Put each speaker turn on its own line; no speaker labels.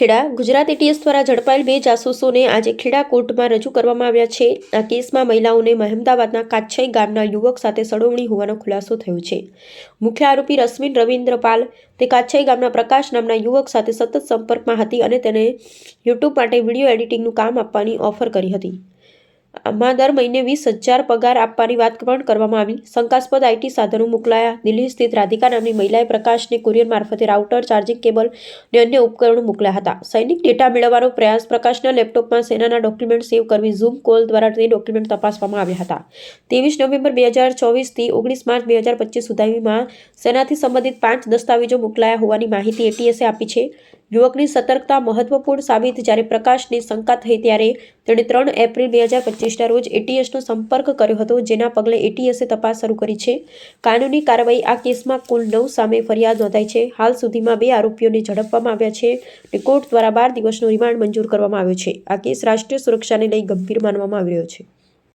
Kheda Gujarat ATS દ્વારા ઝડપાયેલ બે જાસૂસોને આજે ખેડા કોર્ટમાં રજૂ કરવામાં આવ્યા છે. આ કેસમાં મહિલાઓને મહેમદાવાદના કાછઈ ગામના યુવક સાથે સડોવણી હોવાનો ખુલાસો થયો છે. મુખ્ય આરોપી રશ્મિન રવિન્દ્રપાલ, તે કાછઈ ગામના પ્રકાશ નામના યુવક સાથે સતત સંપર્કમાં હતી અને તેને યુટ્યુબ માટે વીડિયો એડિટિંગનું કામ આપવાની ઓફર કરી હતી. આમાં દર મહિને વીસ હજાર પગાર આપવાની વાત પણ કરવામાં આવી. શંકાસ્પદ આઈટી સાધનો મોકલાયા. દિલ્હી સ્થિત રાધિકા નામની મહિલાએ પ્રકાશને કુરિયર મારફતે રાઉટર, ચાર્જિંગ કેબલ અને અન્ય ઉપકરણો મોકલ્યા હતા. સૈનિક ડેટા મેળવવાનો પ્રયાસ પ્રકાશના લેપટોપમાં સેનાના ડોક્યુમેન્ટ સેવ કરવી ઝૂમ કોલ દ્વારા તે ડોક્યુમેન્ટ તપાસવામાં આવ્યા હતા. ત્રેવીસ નવેમ્બર બે હજાર ચોવીસથી ઓગણીસ માર્ચ બે હજાર પચીસ સુધીમાં સેનાથી સંબંધિત પાંચ દસ્તાવેજો મોકલાયા હોવાની માહિતી એટીએસે આપી છે. યુવકની સતર્કતા મહત્વપૂર્ણ સાબિત જ્યારે પ્રકાશને શંકા થઈ ત્યારે તેણે ત્રણ એપ્રિલ બે હજાર પચીસના રોજ એટીએસનો સંપર્ક કર્યો હતો, જેના પગલે એટીએસે તપાસ શરૂ કરી છે. કાનૂની કાર્યવાહી આ કેસમાં કુલ નવ સામે ફરિયાદ નોંધાઈ છે. હાલ સુધીમાં બે આરોપીઓને ઝડપવામાં આવ્યા છે અને કોર્ટ દ્વારા બાર દિવસનો રિમાન્ડ મંજૂર કરવામાં આવ્યો છે. આ કેસ રાષ્ટ્રીય સુરક્ષાને લઈ ગંભીર માનવામાં આવી રહ્યો છે.